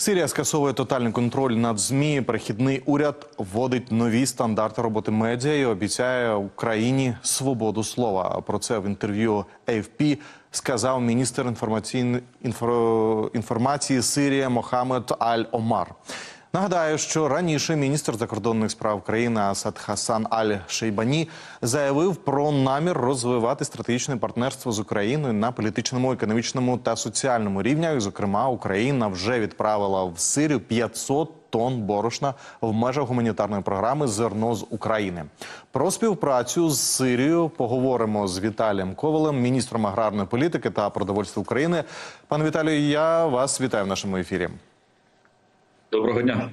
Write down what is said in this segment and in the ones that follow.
Сирія скасовує тотальний контроль над змі. Прихідний уряд вводить нові стандарти роботи медіа і обіцяє Україні свободу слова. Про це в інтерв'ю AFP сказав міністр інформаційної інформації Сирії Мохамед Аль Омар. Нагадаю, що раніше міністр закордонних справ країни Асад Хасан Аль Шейбані заявив про намір розвивати стратегічне партнерство з Україною на політичному, економічному та соціальному рівнях. Зокрема, Україна вже відправила в Сирію 500 тонн борошна в межах гуманітарної програми Зерно з України. Про співпрацю з Сирією поговоримо з Віталієм Ковалем, міністром аграрної політики та продовольства України. Пане Віталію, я вас вітаю в нашому ефірі. Доброго дня.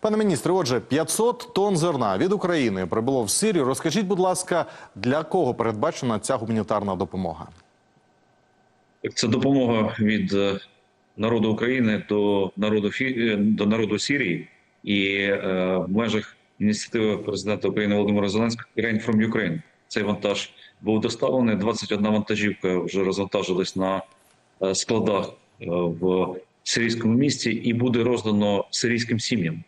Пане міністре, отже, 500 тонн зерна від України прибуло в Сирію. Розкажіть, будь ласка, для кого передбачена ця гуманітарна допомога? Це допомога від е, народу України до народу Фі- е, до народу Сирії і е, в межах ініціативи президента України Володимира Зеленського «Grain from Ukraine». Цей вантаж був доставлений. 21 вантажівка вже розвантажилась на е, складах в сирійському місті і буде роздано сирійським сім'ям.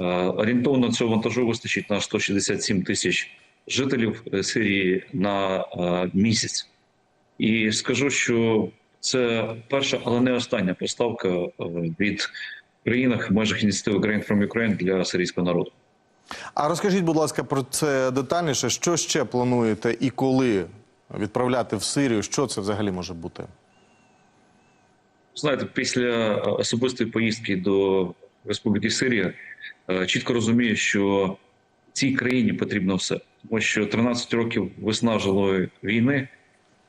Е, Орієнтовно цього вантажу вистачить на 167 тисяч жителів е, Сирії на е, місяць. І скажу, що це перша, але не остання поставка від країнах межах ініціативи Grain from Ukraine для сирійського народу. А розкажіть, будь ласка, про це детальніше. Що ще плануєте і коли відправляти в Сирію? Що це взагалі може бути? Знаєте, після е, особистої поїздки до Республіки Сирія е, чітко розумію, що цій країні потрібно все, тому що 13 років виснажилої війни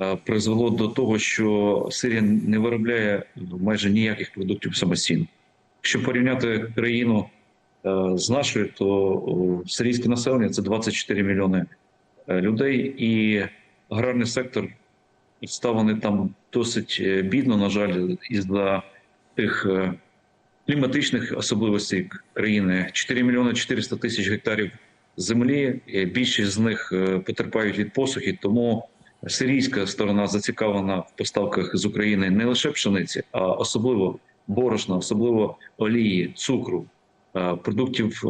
е, призвело до того, що Сирія не виробляє майже ніяких продуктів самостійно. Якщо порівняти країну з нашою, то сирійське населення це 24 мільйони людей, і аграрний сектор представлений там досить е, бідно, на жаль, із-за тих е, кліматичних особливостей країни. 4 мільйони 400 тисяч гектарів землі. Більшість з них е, потерпають від посухи, тому сирійська сторона зацікавлена в поставках з України не лише пшениці, а особливо борошна, особливо олії, цукру, продуктів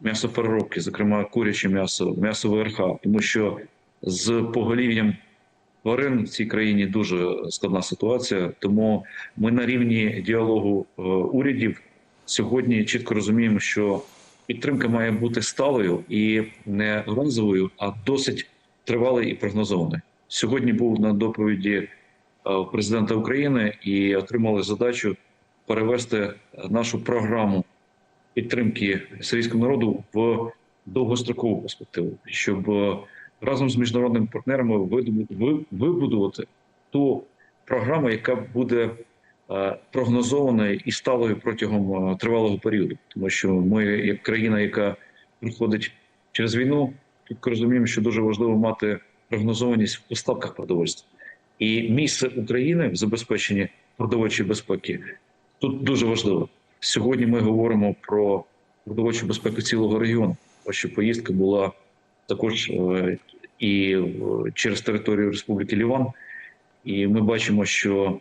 м'ясопереробки, зокрема куряче м'ясо, м'ясо ВРХ, тому що з поголів'ям тварин в цій країні дуже складна ситуація. Тому ми на рівні діалогу е, урядів сьогодні чітко розуміємо, що підтримка має бути сталою і не разовою, а досить тривалою і прогнозованою. Сьогодні був на доповіді е, президента України і отримали задачу перевести нашу програму підтримки сирійського народу в довгострокову перспективу, щоб е, разом з міжнародними партнерами вибудувати ту програму, яка буде е, прогнозованою і сталою протягом е, тривалого періоду, тому що ми, як країна, яка проходить через війну, чітко розуміємо, що дуже важливо мати прогнозованість в поставках продовольства. І місце України в забезпеченні продовольчої безпеки тут дуже важливо. Сьогодні ми говоримо про продовольчу безпеку цілого регіону. Ваша поїздка була також е, і через територію Республіки Ліван. І ми бачимо, що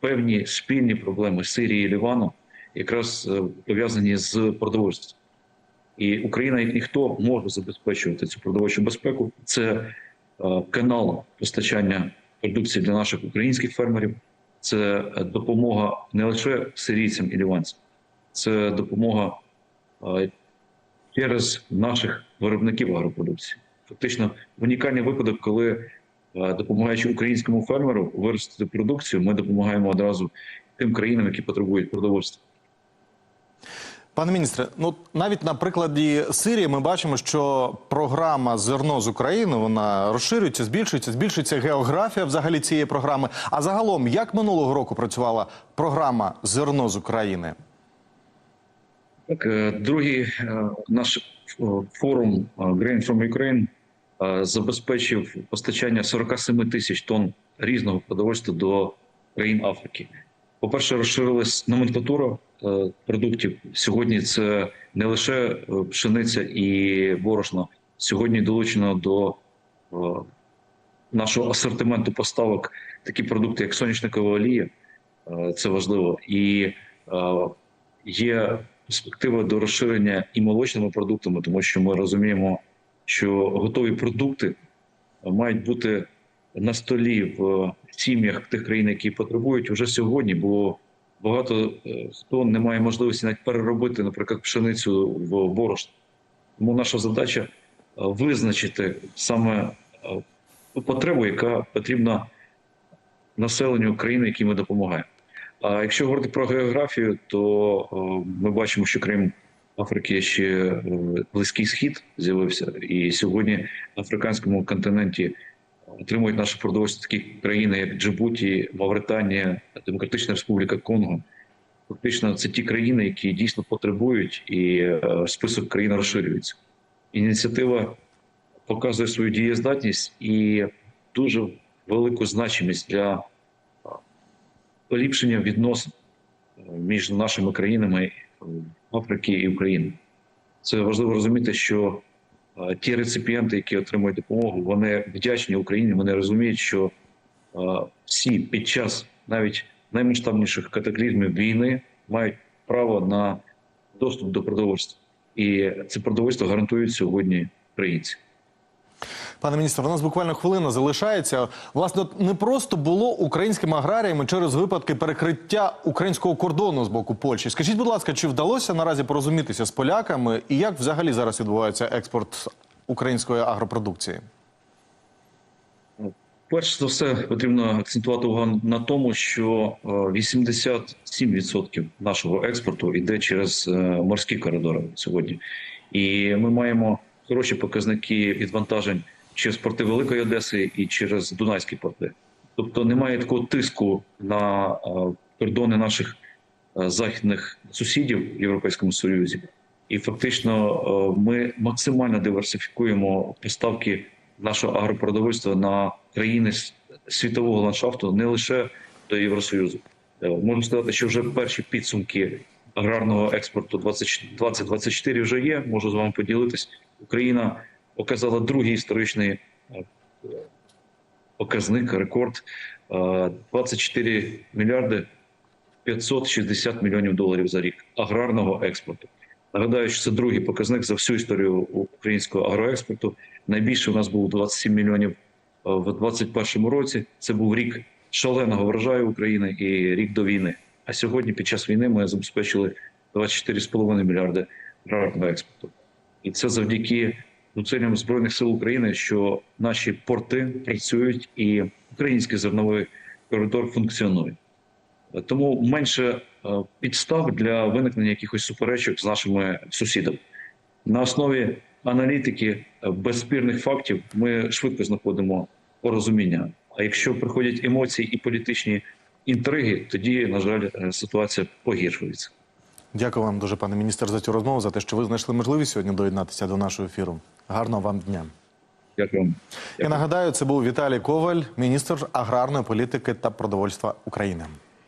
певні спільні проблеми Сирії і Лівану якраз е, пов'язані з продовольством. І Україна, як ніхто, може забезпечувати цю продовольчу безпеку. Це е, канал постачання продукції для наших українських фермерів, це допомога не лише сирійцям і ліванцям, це допомога через наших виробників агропродукції. Фактично унікальний випадок, коли е, допомагаючи українському фермеру виростити продукцію, ми допомагаємо одразу тим країнам, які потребують продовольства. Пане міністре, ну навіть на прикладі Сирії ми бачимо, що програма зерно з України вона розширюється, збільшується, збільшується географія взагалі цієї програми. А загалом, як минулого року працювала програма зерно з України? Е, другий е, наш форум е, Grain from Ukraine забезпечив постачання 47 тисяч тонн різного продовольства до країн Африки. По-перше, розширилась номенклатура продуктів. Сьогодні це не лише пшениця і борошно. Сьогодні долучено до нашого асортименту поставок такі продукти, як соняшникова олія. Це важливо. І є перспектива до розширення і молочними продуктами, тому що ми розуміємо, що готові продукти мають бути на столі в сім'ях тих країн, які потребують вже сьогодні, бо багато е, хто не має можливості навіть переробити, наприклад, пшеницю в борошно. Тому наша задача е, визначити саме е, потребу, яка потрібна населенню країни, якій ми допомагаємо. А якщо говорити про географію, то е, ми бачимо, що крім Африки ще е, Близький Схід з'явився, і сьогодні на африканському континенті отримують наше продовольство такі країни, як Джибуті, Мавританія, Демократична Республіка Конго. Фактично, це ті країни, які дійсно потребують, і е, список країн розширюється. Ініціатива показує свою дієздатність і дуже велику значимість для поліпшення відносин е, між нашими країнами е, Африки і України. Це важливо розуміти, що е, ті реципієнти, які отримують допомогу, вони вдячні Україні. Вони розуміють, що всі під час навіть наймасштабніших катаклізмів війни мають право на доступ до продовольства. І це продовольство гарантують сьогодні українці. Пане міністр, у нас буквально хвилина залишається. Власне, не просто було українськими аграріями через випадки перекриття українського кордону з боку Польщі. Скажіть, будь ласка, чи вдалося наразі порозумітися з поляками, і як взагалі зараз відбувається експорт української агропродукції? Перш за все, потрібно акцентувати увагу на тому, що е, 87% нашого експорту йде через е, морські коридори сьогодні, і ми маємо хороші показники відвантажень через порти Великої Одеси і через Дунайські порти. Тобто немає такого тиску на е, кордони наших е, західних сусідів в Європейському Союзі, і фактично е, ми максимально диверсифікуємо поставки нашого агропродовольства на країни світового ландшафту, не лише до Євросоюзу. Можна сказати, що вже перші підсумки аграрного експорту 20 2024 вже є. Можу з вами поділитись. Україна показала другий історичний е, показник, рекорд е, 24 мільярди 560 мільйонів доларів за рік аграрного експорту. Нагадаю, що це другий показник за всю історію українського агроекспорту. Найбільше у нас було 27 мільйонів е, в 2021 році. Це був рік шаленого врожаю України і рік до війни. А сьогодні, під час війни, ми забезпечили 24,5 мільярди аграрного експорту. І це завдяки зусиллям збройних сил України, що наші порти працюють і український зерновий коридор функціонує. Тому менше е, підстав для виникнення якихось суперечок з нашими сусідами. На основі аналітики е, безспірних фактів ми швидко знаходимо порозуміння. А якщо приходять емоції і політичні інтриги, тоді, на жаль, е, ситуація погіршується. Дякую вам дуже, пане міністр, за цю розмову, за те, що ви знайшли можливість сьогодні доєднатися до нашого ефіру. Гарного вам дня. Дякую. Я нагадаю, це був Віталій Коваль, міністр аграрної політики та продовольства України.